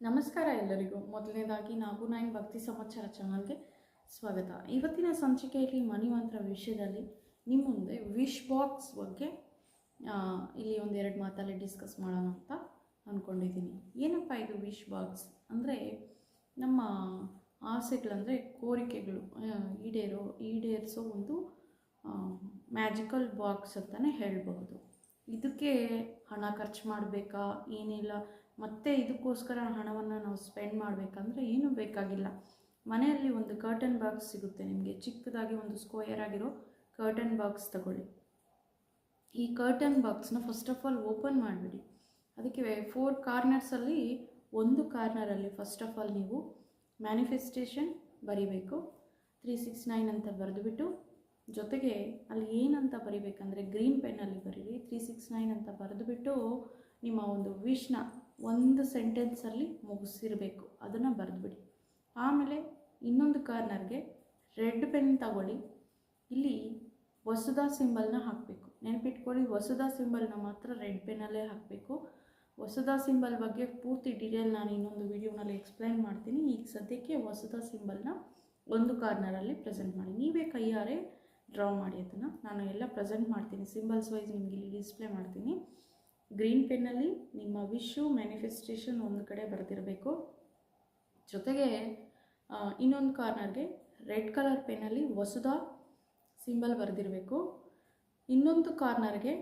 ನಮಸ್ಕಾರ ಎಲ್ಲರಿಗೂ. ಮೊದಲನೇದಾಗಿ ನಾವು ನೈನ್ ಭಕ್ತಿ ಸಮಾಚಾರ ಚಾನಲ್ಗೆ ಸ್ವಾಗತ. ಇವತ್ತಿನ ಸಂಚಿಕೆಯಲ್ಲಿ ಮಣಿಮಂತ್ರ ವಿಷಯದಲ್ಲಿ ನಿಮ್ಮ ಮುಂದೆ ವಿಶ್ ಬಾಕ್ಸ್ ಬಗ್ಗೆ ಇಲ್ಲಿ ಒಂದೆರಡು ಮಾತಲ್ಲಿ ಡಿಸ್ಕಸ್ ಮಾಡೋಣ ಅಂತ ಅಂದ್ಕೊಂಡಿದ್ದೀನಿ ಏನಪ್ಪ ಇದು ವಿಶ್ ಬಾಕ್ಸ್? ಅಂದರೆ ನಮ್ಮ ಆಸೆಗಳಂದರೆ ಕೋರಿಕೆಗಳು ಈಡೇರೋ, ಈಡೇರಿಸೋ ಒಂದು ಮ್ಯಾಜಿಕಲ್ ಬಾಕ್ಸ್ ಅಂತಲೇ ಹೇಳಬಹುದು. ಇದಕ್ಕೆ ಹಣ ಖರ್ಚು ಮಾಡಬೇಕಾ? ಏನಿಲ್ಲ. ಮತ್ತೆ ಇದಕ್ಕೋಸ್ಕರ ಹಣವನ್ನು ನಾವು ಸ್ಪೆಂಡ್ ಮಾಡಬೇಕಂದ್ರೆ ಏನೂ ಬೇಕಾಗಿಲ್ಲ. ಮನೆಯಲ್ಲಿ ಒಂದು ಕರ್ಟನ್ ಬಾಕ್ಸ್ ಸಿಗುತ್ತೆ ನಿಮಗೆ. ಚಿಕ್ಕದಾಗಿ ಒಂದು ಸ್ಕ್ವಯರ್ ಆಗಿರೋ ಕರ್ಟನ್ ಬಾಕ್ಸ್ ತಗೊಳ್ಳಿ. ಈ ಕರ್ಟನ್ ಬಾಕ್ಸ್ನ ಫಸ್ಟ್ ಆಫ್ ಆಲ್ ಓಪನ್ ಮಾಡಿಬಿಡಿ. ಅದಕ್ಕೆ ಫೋರ್ ಕಾರ್ನರ್ಸಲ್ಲಿ ಒಂದು ಕಾರ್ನರಲ್ಲಿ ಫಸ್ಟ್ ಆಫ್ ಆಲ್ ನೀವು ಮ್ಯಾನಿಫೆಸ್ಟೇಷನ್ ಬರಿಬೇಕು. ತ್ರೀ ಸಿಕ್ಸ್ ನೈನ್ ಅಂತ ಬರೆದುಬಿಟ್ಟು ಜೊತೆಗೆ ಅಲ್ಲಿ ಏನಂತ ಬರಿಬೇಕಂದ್ರೆ ಗ್ರೀನ್ ಪೆನ್ನಲ್ಲಿ ಬರೀರಿ. ತ್ರೀ ಸಿಕ್ಸ್ ನೈನ್ ಅಂತ ಬರೆದುಬಿಟ್ಟು ನಿಮ್ಮ ಒಂದು ವಿಶ್ನ ಒಂದು ಸೆಂಟೆನ್ಸಲ್ಲಿ ಮುಗಿಸಿರಬೇಕು. ಅದನ್ನು ಬರೆದ್ಬಿಡಿ. ಆಮೇಲೆ ಇನ್ನೊಂದು ಕಾರ್ನರ್ಗೆ ರೆಡ್ ಪೆನ್ ತಗೊಳ್ಳಿ. ಇಲ್ಲಿ ವಸುಧಾ ಸಿಂಬಲ್ನ ಹಾಕಬೇಕು. ನೆನಪಿಟ್ಕೊಳ್ಳಿ, ವಸುಧಾ ಸಿಂಬಲ್ನ ಮಾತ್ರ ರೆಡ್ ಪೆನ್ನಲ್ಲೇ ಹಾಕಬೇಕು. ವಸುಧಾ ಸಿಂಬಲ್ ಬಗ್ಗೆ ಪೂರ್ತಿ ಡೀಟೇಲ್ ನಾನು ಇನ್ನೊಂದು ವಿಡಿಯೋನಲ್ಲಿ ಎಕ್ಸ್ಪ್ಲೈನ್ ಮಾಡ್ತೀನಿ. ಈಗ ಸದ್ಯಕ್ಕೆ ವಸುಧಾ ಸಿಂಬಲ್ನ ಒಂದು ಕಾರ್ನರಲ್ಲಿ ಪ್ರೆಸೆಂಟ್ ಮಾಡಿ. ನೀವೇ ಕೈಯಾರೆ ಡ್ರಾ ಮಾಡಿ ಅದನ್ನು. ನಾನು ಎಲ್ಲ ಪ್ರೆಸೆಂಟ್ ಮಾಡ್ತೀನಿ. ಸಿಂಬಲ್ಸ್ ವೈಸ್ ನಿಮಗೆ ಇಲ್ಲಿ ಡಿಸ್ಪ್ಲೇ ಮಾಡ್ತೀನಿ. ಗ್ರೀನ್ ಪೆನ್ನಲ್ಲಿ ನಿಮ್ಮ ವಿಶು ಮ್ಯಾನಿಫೆಸ್ಟೇಷನ್ ಒಂದು ಕಡೆ ಬರೆದಿರಬೇಕು. ಜೊತೆಗೆ ಇನ್ನೊಂದು ಕಾರ್ನರ್ಗೆ ರೆಡ್ ಕಲರ್ ಪೆನ್ನಲ್ಲಿ ವಸುಧಾ ಸಿಂಬಲ್ ಬರೆದಿರಬೇಕು. ಇನ್ನೊಂದು ಕಾರ್ನರ್ಗೆ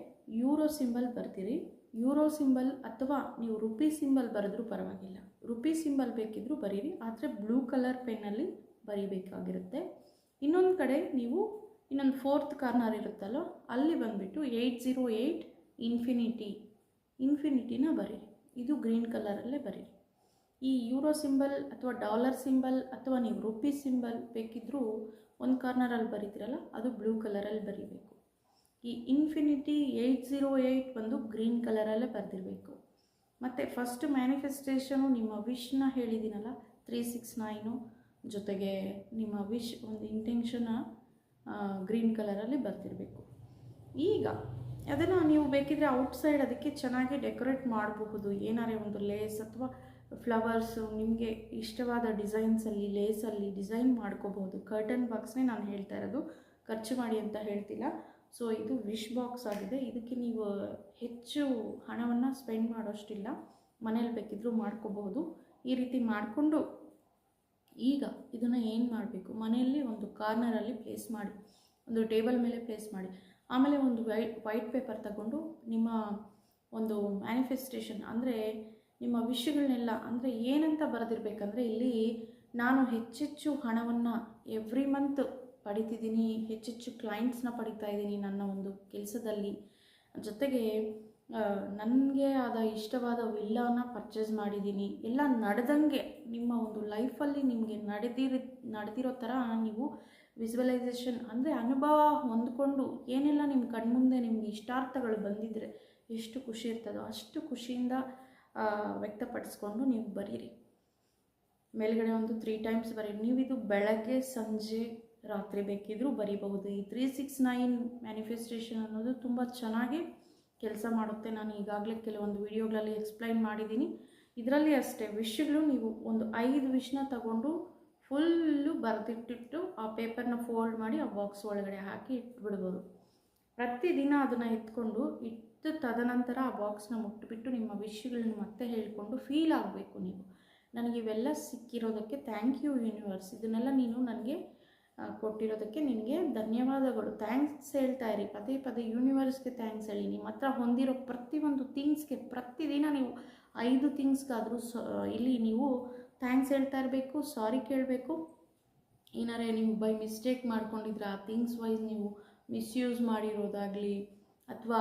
ಯೂರೋ ಸಿಂಬಲ್ ಬರ್ತೀರಿ ಯೂರೋ ಸಿಂಬಲ್ ಅಥವಾ ನೀವು ರುಪಿ ಸಿಂಬಲ್ ಬರೆದ್ರೂ ಪರವಾಗಿಲ್ಲ. ರುಪಿ ಸಿಂಬಲ್ ಬೇಕಿದ್ದರೂ ಬರೀರಿ, ಆದರೆ ಬ್ಲೂ ಕಲರ್ ಪೆನ್ನಲ್ಲಿ ಬರೀಬೇಕಾಗಿರುತ್ತೆ. ಇನ್ನೊಂದು ಕಡೆ ನೀವು ಇನ್ನೊಂದು ಫೋರ್ತ್ ಕಾರ್ನರ್ ಇರುತ್ತಲ್ಲೋ, ಅಲ್ಲಿ ಬಂದುಬಿಟ್ಟು ಏಯ್ಟ್ ಜೀರೋ ಏಯ್ಟ್ ಇನ್ಫಿನಿಟಿ ಇನ್ಫಿನಿಟಿನ ಬರೀರಿ. ಇದು ಗ್ರೀನ್ ಕಲರಲ್ಲೇ ಬರೀರಿ. ಈ ಯೂರೋ ಸಿಂಬಲ್ ಅಥವಾ ಡಾಲರ್ ಸಿಂಬಲ್ ಅಥವಾ ನೀವು ರುಪಿ ಸಿಂಬಲ್ ಬೇಕಿದ್ದರೂ ಒಂದು ಕಾರ್ನರಲ್ಲಿ ಬರೀತಿರಲ್ಲ, ಅದು ಬ್ಲೂ ಕಲರಲ್ಲಿ ಬರೀಬೇಕು. ಈ ಇನ್ಫಿನಿಟಿ ಏಯ್ಟ್ ಝೀರೋ ಏಯ್ಟ್ ಬಂದು ಗ್ರೀನ್ ಕಲರಲ್ಲೇ ಬರೆದಿರಬೇಕು. ಮತ್ತು ಫಸ್ಟ್ ಮ್ಯಾನಿಫೆಸ್ಟೇಷನು ನಿಮ್ಮ ವಿಶ್ನ ಹೇಳಿದ್ದೀನಲ್ಲ ತ್ರೀ ಸಿಕ್ಸ್ ನೈನು ಜೊತೆಗೆ ನಿಮ್ಮ ವಿಶ್, ಒಂದು ಇಂಟೆನ್ಷನ್ನ ಗ್ರೀನ್ ಕಲರಲ್ಲಿ ಬರ್ತಿರಬೇಕು ಈಗ ಅದನ್ನು ನೀವು ಬೇಕಿದ್ರೆ ಔಟ್ಸೈಡ್ ಅದಕ್ಕೆ ಚೆನ್ನಾಗಿ ಡೆಕೋರೇಟ್ ಮಾಡಬಹುದು. ಏನಾರೇ ಒಂದು ಲೇಸ್ ಅಥವಾ ಫ್ಲವರ್ಸು ನಿಮಗೆ ಇಷ್ಟವಾದ ಡಿಸೈನ್ಸಲ್ಲಿ ಲೇಸಲ್ಲಿ ಡಿಸೈನ್ ಮಾಡ್ಕೋಬಹುದು. ಕರ್ಟನ್ ಬಾಕ್ಸ್ನೇ ನಾನು ಹೇಳ್ತಾ ಇರೋದು. ಖರ್ಚು ಮಾಡಿ ಅಂತ ಹೇಳ್ತಿಲ್ಲ. ಸೊ ಇದು ವಿಶ್ ಬಾಕ್ಸ್ ಆಗಿದೆ. ಇದಕ್ಕೆ ನೀವು ಹೆಚ್ಚು ಹಣವನ್ನು ಸ್ಪೆಂಡ್ ಮಾಡೋಷ್ಟಿಲ್ಲ. ಮನೇಲಿ ಬೇಕಿದ್ರೂ ಮಾಡ್ಕೋಬಹುದು. ಈ ರೀತಿ ಮಾಡಿಕೊಂಡು ಈಗ ಇದನ್ನು ಏನು ಮಾಡಬೇಕು? ಮನೆಯಲ್ಲಿ ಒಂದು ಕಾರ್ನರಲ್ಲಿ ಪ್ಲೇಸ್ ಮಾಡಿ. ಒಂದು ಟೇಬಲ್ ಮೇಲೆ ಪ್ಲೇಸ್ ಮಾಡಿ. ಆಮೇಲೆ ಒಂದು ವೈಟ್ ವೈಟ್ ಪೇಪರ್ ತಗೊಂಡು ನಿಮ್ಮ ಒಂದು ಮ್ಯಾನಿಫೆಸ್ಟೇಷನ್ ಅಂದರೆ ನಿಮ್ಮ ವಿಷಯಗಳನ್ನೆಲ್ಲ ಅಂದರೆ ಏನಂತ ಬರೆದಿರ್ಬೇಕಂದ್ರೆ ಇಲ್ಲಿ ನಾನು ಹೆಚ್ಚೆಚ್ಚು ಹಣವನ್ನು ಎವ್ರಿ ಮಂತ್ ಪಡಿತಿದ್ದೀನಿ, ಹೆಚ್ಚೆಚ್ಚು ಕ್ಲೈಂಟ್ಸ್ನ ಪಡಿತಾ ಇದ್ದೀನಿ ನನ್ನ ಒಂದು ಕೆಲಸದಲ್ಲಿ. ಜೊತೆಗೆ ನನಗೆ ಆದ ಇಷ್ಟವಾದ ವಿಲ್ಲಾನ ಪರ್ಚೇಸ್ ಮಾಡಿದ್ದೀನಿ. ಎಲ್ಲ ನಡೆದಂಗೆ ನಿಮ್ಮ ಒಂದು ಲೈಫಲ್ಲಿ ನಿಮಗೆ ನಡೆದಿರಿ, ನಡೆದಿರೋ ಥರ ನೀವು ವಿಜುವಲೈಸೇಷನ್ ಅಂದರೆ ಅನುಭವ ಹೊಂದ್ಕೊಂಡು ಏನೆಲ್ಲ ನಿಮ್ಮ ಕಣ್ಮುಂದೆ ನಿಮಗೆ ಇಷ್ಟಾರ್ಥಗಳು ಬಂದಿದ್ದರೆ ಎಷ್ಟು ಖುಷಿ ಇರ್ತದೋ ಅಷ್ಟು ಖುಷಿಯಿಂದ ವ್ಯಕ್ತಪಡಿಸ್ಕೊಂಡು ನೀವು ಬರೀರಿ. ಮೇಲ್ಗಡೆ ಒಂದು ತ್ರೀ ಟೈಮ್ಸ್ ಬರೀರಿ. ನೀವು ಇದು ಬೆಳಗ್ಗೆ, ಸಂಜೆ, ರಾತ್ರಿ ಬೇಕಿದ್ರೂ ಬರೀಬಹುದು. ಈ ತ್ರೀ ಸಿಕ್ಸ್ ನೈನ್ ಮ್ಯಾನಿಫೆಸ್ಟೇಷನ್ ಅನ್ನೋದು ತುಂಬ ಚೆನ್ನಾಗಿ ಕೆಲಸ ಮಾಡುತ್ತೆ. ನಾನು ಈಗಾಗಲೇ ಕೆಲವೊಂದು ವಿಡಿಯೋಗಳಲ್ಲಿ ಎಕ್ಸ್ಪ್ಲೈನ್ ಮಾಡಿದ್ದೀನಿ. ಇದರಲ್ಲಿ ಅಷ್ಟೇ. ವಿಷ್ಯಗಳು ನೀವು ಒಂದು ಐದು ವಿಷ್ನ ತಗೊಂಡು ಫುಲ್ಲು ಬರೆದಿಟ್ಟಿಟ್ಟು ಆ ಪೇಪರ್ನ ಫೋಲ್ಡ್ ಮಾಡಿ ಆ ಬಾಕ್ಸ್ ಒಳಗಡೆ ಹಾಕಿ ಇಟ್ಬಿಡ್ಬೋದು. ಪ್ರತಿದಿನ ಅದನ್ನು ಎತ್ಕೊಂಡು ಇಟ್ಟು ತದನಂತರ ಆ ಬಾಕ್ಸ್ನ ಮುಟ್ಬಿಟ್ಟು ನಿಮ್ಮ ವಿಷಯಗಳನ್ನ ಮತ್ತೆ ಹೇಳಿಕೊಂಡು ಫೀಲ್ ಆಗಬೇಕು ನೀವು. ನನಗೆ ಇವೆಲ್ಲ ಸಿಕ್ಕಿರೋದಕ್ಕೆ ಥ್ಯಾಂಕ್ ಯು ಯೂನಿವರ್ಸ್ ಇದನ್ನೆಲ್ಲ ನೀನು ನನಗೆ ಕೊಟ್ಟಿರೋದಕ್ಕೆ ನಿನಗೆ ಧನ್ಯವಾದಗಳು. ಥ್ಯಾಂಕ್ಸ್ ಹೇಳ್ತಾ ಇರಿ. ಪದೇ ಪದೇ ಯೂನಿವರ್ಸ್ಗೆ ಥ್ಯಾಂಕ್ಸ್ ಹೇಳಿ. ನಿಮ್ಮ ಹತ್ರ ಹೊಂದಿರೋ ಪ್ರತಿಯೊಂದು ಥಿಂಗ್ಸ್ಗೆ ಪ್ರತಿದಿನ ನೀವು ಐದು ಥಿಂಗ್ಸ್ಗಾದರೂ ಸ, ಇಲ್ಲಿ ನೀವು ಥ್ಯಾಂಕ್ಸ್ ಹೇಳ್ತಾ ಇರಬೇಕು, ಸಾರಿ ಕೇಳಬೇಕು. ಏನಾರೇ ನೀವು ಬೈ ಮಿಸ್ಟೇಕ್ ಮಾಡ್ಕೊಂಡಿದ್ರೆ, ಆ ಥಿಂಗ್ಸ್ ವೈಸ್ ನೀವು ಮಿಸ್ಯೂಸ್ ಮಾಡಿರೋದಾಗಲಿ, ಅಥವಾ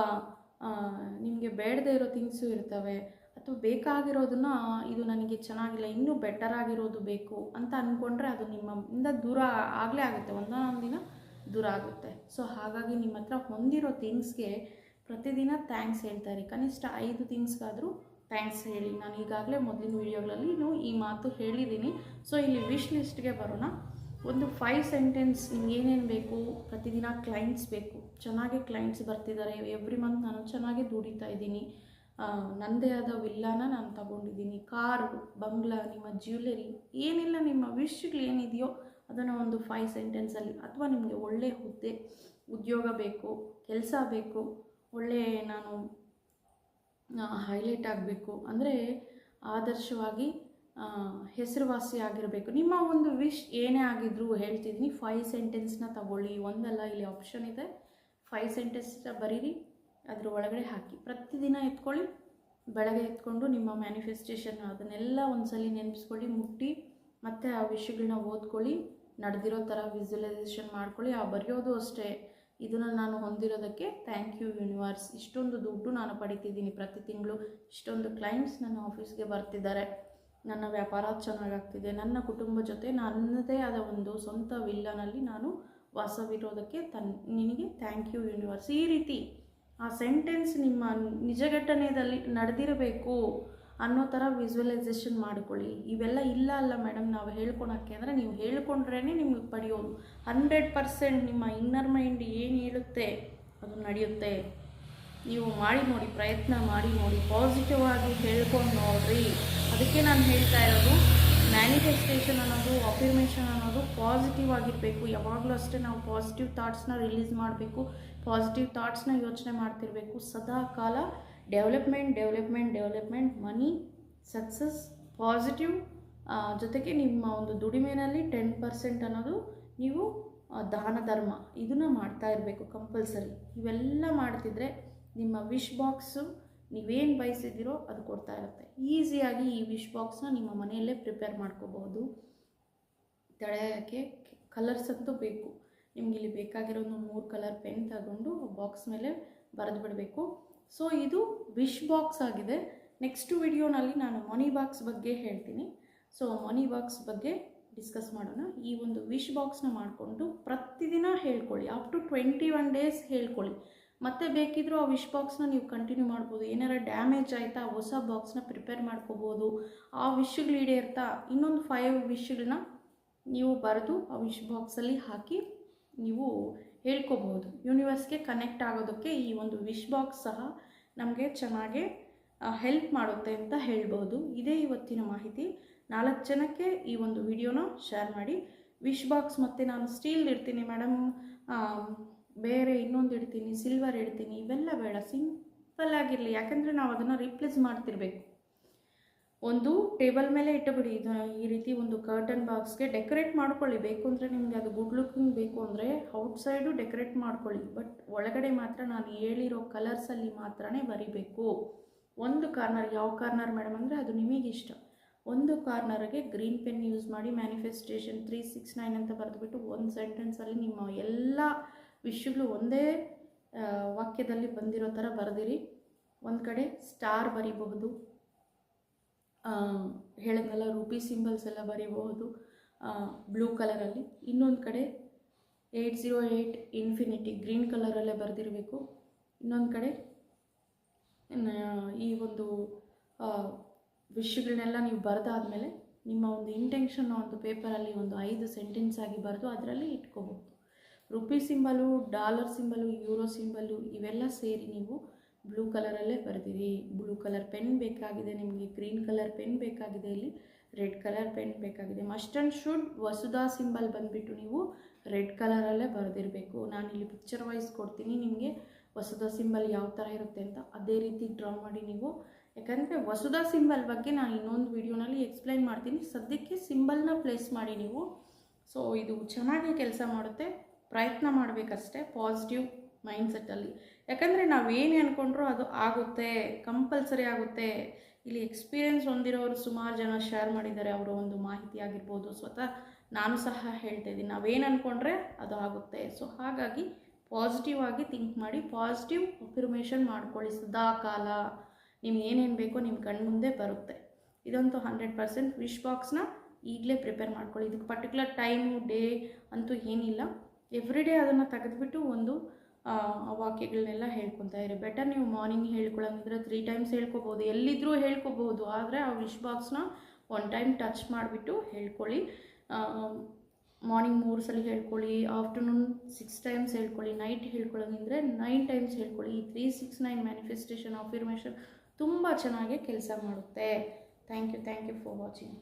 ನಿಮಗೆ ಬೇಡದೇ ಇರೋ ಥಿಂಗ್ಸು ಇರ್ತವೆ, ಅಥವಾ ಬೇಕಾಗಿರೋದನ್ನ ಇದು ನನಗೆ ಚೆನ್ನಾಗಿಲ್ಲ, ಇನ್ನೂ ಬೆಟರ್ ಆಗಿರೋದು ಬೇಕು ಅಂತ ಅಂದ್ಕೊಂಡ್ರೆ ಅದು ನಿಮ್ಮಿಂದ ದೂರ ಆಗಲೇ ಆಗುತ್ತೆ, ಒಂದೊಂದು ದಿನ ದೂರ ಆಗುತ್ತೆ. ಸೊ, ಹಾಗಾಗಿ ನಿಮ್ಮ ಹತ್ರ ಹೊಂದಿರೋ ಥಿಂಗ್ಸ್ಗೆ ಪ್ರತಿದಿನ ಥ್ಯಾಂಕ್ಸ್ ಹೇಳ್ತಾರೆ ಕನಿಷ್ಠ ಐದು ಥಿಂಗ್ಸ್ಗಾದರೂ ಥ್ಯಾಂಕ್ಸ್ ಹೇಳಿ. ನಾನು ಈಗಾಗಲೇ ಮೊದಲಿನ ವೀಡಿಯೋಗಳಲ್ಲಿ ಈ ಮಾತು ಹೇಳಿದ್ದೀನಿ. ಸೊ ಇಲ್ಲಿ ವಿಶ್ ಲಿಸ್ಟ್ಗೆ ಬರೋಣ. ಒಂದು ಫೈವ್ ಸೆಂಟೆನ್ಸ್ ನಿಮ್ಗೆ ಏನೇನು ಬೇಕು? ಪ್ರತಿದಿನ ಕ್ಲೈಂಟ್ಸ್ ಬೇಕು. ಚೆನ್ನಾಗಿ ಕ್ಲೈಂಟ್ಸ್ ಬರ್ತಿದ್ದಾರೆ ಎವ್ರಿ ಮಂತ್ ನಾನು ಚೆನ್ನಾಗಿ ದುಡಿತಾ ಇದ್ದೀನಿ. ನನ್ನದೇ ಆದ ವಿಲ್ಲಾನ ನಾನು ತಗೊಂಡಿದ್ದೀನಿ. ಕಾರು, ಬಂಗ್ಲಾ, ನಿಮ್ಮ ಜ್ಯುವೆಲರಿ ಏನಿಲ್ಲ, ನಿಮ್ಮ ವಿಶ್ಗಳು ಏನಿದೆಯೋ ಅದನ್ನು ಒಂದು ಫೈವ್ ಸೆಂಟೆನ್ಸಲ್ಲಿ ಅಥವಾ ನಿಮಗೆ ಒಳ್ಳೆಯ ಹುದ್ದೆ, ಉದ್ಯೋಗ ಬೇಕು, ಕೆಲಸ ಬೇಕು ಒಳ್ಳೆಯ ನಾನು ಹೈಲೈಟ್ ಆಗಬೇಕು. ಅಂದರೆ ಆದರ್ಶವಾಗಿ ಹೆಸರುವಾಸಿ ಆಗಿರಬೇಕು. ನಿಮ್ಮ ಒಂದು ವಿಶ್ ಏನೇ ಆಗಿದ್ರೂ ಹೇಳ್ತಿದ್ದೀನಿ. ಫೈವ್ ಸೆಂಟೆನ್ಸ್ನ ತಗೊಳ್ಳಿ. ಒಂದಲ್ಲ, ಇಲ್ಲಿ ಆಪ್ಷನ್ ಇದೆ. ಫೈವ್ ಸೆಂಟೆನ್ಸ್ ಬರೀರಿ. ಅದ್ರ ಒಳಗಡೆ ಹಾಕಿ. ಪ್ರತಿದಿನ ಎತ್ಕೊಳ್ಳಿ. ಬೆಳಗ್ಗೆ ಎತ್ಕೊಂಡು ನಿಮ್ಮ ಮ್ಯಾನಿಫೆಸ್ಟೇಷನ್ ಅದನ್ನೆಲ್ಲ ಒಂದ್ಸಲಿ ನೆನೆಸ್ಕೊಳ್ಳಿ ಮುಟ್ಟಿ, ಮತ್ತು ಆ ವಿಷಯಗಳನ್ನ ಓದ್ಕೊಳ್ಳಿ. ನಡೆದಿರೋ ಥರ ವಿಜುವಲೈಸೇಷನ್ ಮಾಡ್ಕೊಳ್ಳಿ. ಆ ಬರೆಯೋದು ಅಷ್ಟೇ. ಇದನ್ನು ನಾನು ಹೊಂದಿರೋದಕ್ಕೆ ಥ್ಯಾಂಕ್ ಯು ಯೂನಿವರ್ಸ್ ಇಷ್ಟೊಂದು ದುಡ್ಡು ನಾನು ಪಡಿತಿದ್ದೀನಿ ಪ್ರತಿ ತಿಂಗಳು. ಇಷ್ಟೊಂದು ಕ್ಲೈಂಟ್ಸ್ ನನ್ನ ಆಫೀಸ್ಗೆ ಬರ್ತಿದ್ದಾರೆ. ನನ್ನ ವ್ಯಾಪಾರ ಚೆನ್ನಾಗಾಗ್ತಿದೆ. ನನ್ನ ಕುಟುಂಬ ಜೊತೆ ನನ್ನದೇ ಆದ ಒಂದು ಸ್ವಂತ ವಿಲ್ಲನಲ್ಲಿ ನಾನು ವಾಸವಿರೋದಕ್ಕೆ ತನ್, ನಿನಗೆ ಥ್ಯಾಂಕ್ ಯು ಯೂನಿವರ್ಸ್ ಈ ರೀತಿ ಆ ಸೆಂಟೆನ್ಸ್ ನಿಮ್ಮ ನಿಜ ಘಟನೆಯಲ್ಲಿ ನಡೆದಿರಬೇಕು. ಅನ್ನೋ ಥರ ವಿಜುವಲೈಸೇಷನ್ ಮಾಡಿಕೊಳ್ಳಿ. ಇವೆಲ್ಲ ಇಲ್ಲ ಅಲ್ಲ ಮೇಡಮ್ ನಾವು ಹೇಳ್ಕೊಳಕ್ಕೆ. ಅಂದರೆ ನೀವು ಹೇಳ್ಕೊಂಡ್ರೇ ನಿಮಗೆ ಪಡೆಯೋದು. ಹಂಡ್ರೆಡ್ ಪರ್ಸೆಂಟ್ ನಿಮ್ಮ ಇನ್ನರ್ ಮೈಂಡ್ ಏನು ಹೇಳುತ್ತೆ, ಅದು ನಡೆಯುತ್ತೆ. ನೀವು ಮಾಡಿ ನೋಡಿ, ಪ್ರಯತ್ನ ಮಾಡಿ ನೋಡಿ ಪಾಸಿಟಿವ್ ಆಗಿ ಹೇಳ್ಕೊಂಡು ನೋಡ್ರಿ. ಅದಕ್ಕೆ ನಾನು ಹೇಳ್ತಾ ಇರೋದು ಮ್ಯಾನಿಫೆಸ್ಟೇಷನ್ ಅನ್ನೋದು ಅಫಿರ್ಮೇಷನ್ ಅನ್ನೋದು ಪಾಸಿಟಿವ್ ಆಗಿರಬೇಕು. ಯಾವಾಗಲೂ ಅಷ್ಟೇ ನಾವು ಪಾಸಿಟಿವ್ ಥಾಟ್ಸ್ನ ರಿಲೀಸ್ ಮಾಡಬೇಕು. ಪಾಸಿಟಿವ್ ಥಾಟ್ಸ್ನ ಯೋಚನೆ ಮಾಡ್ತಿರಬೇಕು. ಸದಾ ಕಾಲ development development development money success positive ಜೊತೆಗೆ ನಿಮ್ಮ ಒಂದು ದುಡಿಮೆನಲ್ಲಿ ಟೆನ್ ಪರ್ಸೆಂಟ್ ಅನ್ನೋದು ನೀವು ದಾನ, ಧರ್ಮ ಇದನ್ನು ಮಾಡ್ತಾ ಇರಬೇಕು ಕಂಪಲ್ಸರಿ ಇವೆಲ್ಲ ಮಾಡ್ತಿದ್ರೆ ನಿಮ್ಮ ವಿಶ್ ಬಾಕ್ಸು ನೀವೇನು ಬಯಸಿದ್ದೀರೋ ಅದು ಕೊಡ್ತಾ ಇರುತ್ತೆ. ಈಸಿಯಾಗಿ ಈ ವಿಶ್ ಬಾಕ್ಸ್ನ ನಿಮ್ಮ ಮನೆಯಲ್ಲೇ ಪ್ರಿಪೇರ್ ಮಾಡ್ಕೋಬಹುದು. ತಳೆಯೋಕ್ಕೆ ಕಲರ್ಸ್ ಅಂತೂ ಬೇಕು. ನಿಮ್ಗೆ ಇಲ್ಲಿ ಬೇಕಾಗಿರೋ ಒಂದು ಮೂರು ಕಲರ್ ಪೆನ್ ತಗೊಂಡು ಬಾಕ್ಸ್ ಮೇಲೆ ಬರೆದು ಬಿಡಬೇಕು. ಸೊ ಇದು ವಿಶ್ ಬಾಕ್ಸ್ ಆಗಿದೆ. ನೆಕ್ಸ್ಟ್ ವಿಡಿಯೋನಲ್ಲಿ ನಾನು ಮನಿ ಬಾಕ್ಸ್ ಬಗ್ಗೆ ಹೇಳ್ತೀನಿ. ಸೊ ಮನಿ ಬಾಕ್ಸ್ ಬಗ್ಗೆ ಡಿಸ್ಕಸ್ ಮಾಡೋಣ. ಈ ಒಂದು ವಿಶ್ ಬಾಕ್ಸ್ನ ಮಾಡಿಕೊಂಡು ಪ್ರತಿದಿನ ಹೇಳ್ಕೊಳ್ಳಿ. Up to twenty one days ಹೇಳ್ಕೊಳ್ಳಿ. ಮತ್ತೆ ಬೇಕಿದ್ರೂ ಆ ವಿಶ್ ಬಾಕ್ಸ್ನ ನೀವು ಕಂಟಿನ್ಯೂ ಮಾಡ್ಬೋದು. ಏನಾರ ಡ್ಯಾಮೇಜ್ ಆಯಿತಾ, ಹೊಸ ಬಾಕ್ಸ್ನ ಪ್ರಿಪೇರ್ ಮಾಡ್ಕೋಬೋದು. ಆ ವಿಶ್ಗಳು ಈಡೇರ್ತಾ, ಇನ್ನೊಂದು ಫೈವ್ ವಿಶ್ಗಳನ್ನ ನೀವು ಬರೆದು ಆ ವಿಶ್ ಬಾಕ್ಸಲ್ಲಿ ಹಾಕಿ ನೀವು ಹೇಳ್ಕೋಬಹುದು. ಯೂನಿವರ್ಸ್ಗೆ ಕನೆಕ್ಟ್ ಆಗೋದಕ್ಕೆ ಈ ಒಂದು ವಿಶ್ ಬಾಕ್ಸ್ ಸಹ ನಮಗೆ ಚೆನ್ನಾಗಿ ಹೆಲ್ಪ್ ಮಾಡುತ್ತೆ ಅಂತ ಹೇಳ್ಬೋದು. ಇದೇ ಇವತ್ತಿನ ಮಾಹಿತಿ. ನಾಲ್ಕು ಜನಕ್ಕೆ ಈ ಒಂದು ವಿಡಿಯೋನ ಶೇರ್ ಮಾಡಿ. ವಿಶ್ ಬಾಕ್ಸ್ ಮತ್ತು ನಾನು ಸ್ಟೀಲ್ ಇಡ್ತೀನಿ ಮೇಡಮ್ ಬೇರೆ ಇನ್ನೊಂದು ಇಡ್ತೀನಿ ಸಿಲ್ವರ್ ಇಡ್ತೀನಿ, ಇವೆಲ್ಲ ಬೇಡ ಸಿಂಪಲ್ ಆಗಿರಲಿ. ಯಾಕಂದರೆ ನಾವು ಅದನ್ನು ರಿಪ್ಲೇಸ್ ಮಾಡ್ತಿರ್ಬೇಕು. ಒಂದು ಟೇಬಲ್ ಮೇಲೆ ಇಟ್ಟುಬಿಡಿ. ಇದು ಈ ರೀತಿ ಒಂದು ಕರ್ಟನ್ ಬಾಕ್ಸ್ಗೆ ಡೆಕೋರೇಟ್ ಮಾಡ್ಕೊಳ್ಳಿ. ಬೇಕು ಅಂದರೆ ನಿಮಗೆ ಅದು ಗುಡ್ ಲುಕಿಂಗ್ ಬೇಕು ಅಂದರೆ ಔಟ್ಸೈಡು ಡೆಕೋರೇಟ್ ಮಾಡ್ಕೊಳ್ಳಿ. ಬಟ್ ಒಳಗಡೆ ಮಾತ್ರ ನಾನು ಹೇಳಿರೋ ಕಲರ್ಸಲ್ಲಿ ಮಾತ್ರನೇ ಬರಿಬೇಕು. ಒಂದು ಕಾರ್ನರ್ ಯಾವ ಕಾರ್ನರ್ ಮೇಡಮ್ ಅಂದರೆ ಅದು ನಿಮಗಿಷ್ಟ ಒಂದು ಕಾರ್ನರ್ಗೆ ಗ್ರೀನ್ ಪೆನ್ ಯೂಸ್ ಮಾಡಿ ಮ್ಯಾನಿಫೆಸ್ಟೇಷನ್ ತ್ರೀ ಸಿಕ್ಸ್ ನೈನ್ ಅಂತ ಬರೆದುಬಿಟ್ಟು ಒಂದು ಸೆಂಟೆನ್ಸಲ್ಲಿ ನಿಮ್ಮ ಎಲ್ಲ ವಿಷಯಗಳು ಒಂದೇ ವಾಕ್ಯದಲ್ಲಿ ಬಂದಿರೋ ಥರ ಬರೆದಿರಿ. ಒಂದು ಕಡೆ ಸ್ಟಾರ್ ಬರಿಬಹುದು. ಹೇಳಿದ್ನಲ್ಲ, ರೂಪಿ ಸಿಂಬಲ್ಸ್ ಎಲ್ಲ ಬರೀಬಹುದು. ಬ್ಲೂ ಕಲರಲ್ಲಿ ಇನ್ನೊಂದು ಕಡೆ eight zero eight infinity green ಕಲರಲ್ಲೇ ಬರೆದಿರಬೇಕು. ಇನ್ನೊಂದು ಕಡೆ ಈ ಒಂದು ವಿಷಯಗಳನ್ನೆಲ್ಲ ನೀವು ಬರೆದಾದ್ಮೇಲೆ ನಿಮ್ಮ ಒಂದು ಇಂಟೆನ್ಷನ್ ಒಂದು ಪೇಪರಲ್ಲಿ ಒಂದು ಐದು ಸೆಂಟೆನ್ಸ್ ಆಗಿ ಬರೆದು ಅದರಲ್ಲಿ ಇಟ್ಕೋಬಹುದು. Rupee symbol dollar symbol euro symbol ಇವೆಲ್ಲ ಸೇರಿ ನೀವು ಬ್ಲೂ ಕಲರಲ್ಲೇ ಬರೆದಿರಿ. ಬ್ಲೂ ಕಲರ್ ಪೆನ್ ಬೇಕಾಗಿದೆ ನಿಮಗೆ ಗ್ರೀನ್ ಕಲರ್ ಪೆನ್ ಬೇಕಾಗಿದೆ ಇಲ್ಲಿ ರೆಡ್ ಕಲರ್ ಪೆನ್ ಬೇಕಾಗಿದೆ. Must and should Vasudha symbol ಬಂದುಬಿಟ್ಟು ನೀವು ರೆಡ್ ಕಲರಲ್ಲೇ ಬರೆದಿರಬೇಕು. ನಾನು ಇಲ್ಲಿ ಪಿಕ್ಚರ್ ವೈಸ್ ಕೊಡ್ತೀನಿ ನಿಮಗೆ ವಸುಧಾ ಸಿಂಬಲ್ ಯಾವ ಥರ ಇರುತ್ತೆ ಅಂತ. ಅದೇ ರೀತಿ ಡ್ರಾ ಮಾಡಿ ನೀವು. ಯಾಕಂದರೆ ವಸುಧಾ ಸಿಂಬಲ್ ಬಗ್ಗೆ ನಾನು ಇನ್ನೊಂದು ವಿಡಿಯೋನಲ್ಲಿ ಎಕ್ಸ್ಪ್ಲೈನ್ ಮಾಡ್ತೀನಿ. ಸದ್ಯಕ್ಕೆ ಸಿಂಬಲ್ನ ಪ್ಲೇಸ್ ಮಾಡಿ ನೀವು. ಸೊ ಇದು ಚೆನ್ನಾಗಿ ಕೆಲಸ ಮಾಡುತ್ತೆ. ಪ್ರಯತ್ನ ಮಾಡಬೇಕಷ್ಟೇ. ಪಾಸಿಟಿವ್ ಮೈಂಡ್ಸೆಟ್ಟಲ್ಲಿ ಯಾಕಂದರೆ ನಾವು ಏನು ಅಂದ್ಕೊಂಡ್ರೂ ಅದು ಆಗುತ್ತೆ ಕಂಪಲ್ಸರಿ ಆಗುತ್ತೆ. ಇಲ್ಲಿ ಎಕ್ಸ್ಪೀರಿಯೆನ್ಸ್ ಹೊಂದಿರೋರು ಸುಮಾರು ಜನ ಶೇರ್ ಮಾಡಿದ್ದಾರೆ, ಅವರ ಒಂದು ಮಾಹಿತಿ ಆಗಿರ್ಬೋದು. ಸ್ವತಃ ನಾನು ಸಹ ಹೇಳ್ತಾ ಇದ್ದೀನಿ ನಾವೇನು ಅಂದ್ಕೊಂಡ್ರೆ ಅದು ಆಗುತ್ತೆ. ಸೊ ಹಾಗಾಗಿ ಪಾಸಿಟಿವ್ ಆಗಿ ಥಿಂಕ್ ಮಾಡಿ ಪಾಸಿಟಿವ್ ಅಫಿರ್ಮೇಷನ್ ಮಾಡ್ಕೊಳ್ಳಿ ಸದಾ ಕಾಲ. ನಿಮ್ಗೆ ಏನೇನು ಬೇಕೋ ನಿಮ್ಮ ಕಣ್ಮುಂದೆ ಬರುತ್ತೆ. ಇದಂತೂ ಹಂಡ್ರೆಡ್ ಪರ್ಸೆಂಟ್ ವಿಶ್ ಬಾಕ್ಸ್ನ ಈಗಲೇ ಪ್ರಿಪೇರ್ ಮಾಡ್ಕೊಳ್ಳಿ. ಇದಕ್ಕೆ ಪರ್ಟಿಕ್ಯುಲರ್ ಟೈಮು ಡೇ ಅಂತೂ ಏನಿಲ್ಲ. ಎವ್ರಿ ಡೇ ಅದನ್ನು ತೆಗೆದುಬಿಟ್ಟು ಒಂದು ವಾಕ್ಯಗಳನ್ನೆಲ್ಲ ಹೇಳ್ಕೊತಾ ಇರಿ ಬೆಟರ್ ನೀವು ಮಾರ್ನಿಂಗ್ ಹೇಳ್ಕೊಳ್ಳೋಂಗಿದ್ರೆ ತ್ರೀ ಟೈಮ್ಸ್ ಹೇಳ್ಕೊಬೋದು. ಎಲ್ಲಿದ್ರೂ ಹೇಳ್ಕೊಬೋದು. ಆದರೆ ಆ ವಿಶ್ ಬಾಕ್ಸ್ನ ಒನ್ ಟೈಮ್ ಟಚ್ ಮಾಡಿಬಿಟ್ಟು ಹೇಳ್ಕೊಳ್ಳಿ. ಮಾರ್ನಿಂಗ್ ಮೂರು ಸಲ ಹೇಳ್ಕೊಳ್ಳಿ. ಆಫ್ಟರ್ನೂನ್ ಸಿಕ್ಸ್ ಟೈಮ್ಸ್ ಹೇಳ್ಕೊಳ್ಳಿ. ನೈಟ್ ಹೇಳ್ಕೊಳ್ಳೋಂಗಿದ್ರೆ ನೈನ್ ಟೈಮ್ಸ್ ಹೇಳ್ಕೊಳ್ಳಿ. ಈ three six nine manifestation affirmation ತುಂಬ ಚೆನ್ನಾಗಿ ಕೆಲಸ ಮಾಡುತ್ತೆ. Thank you thank you for watching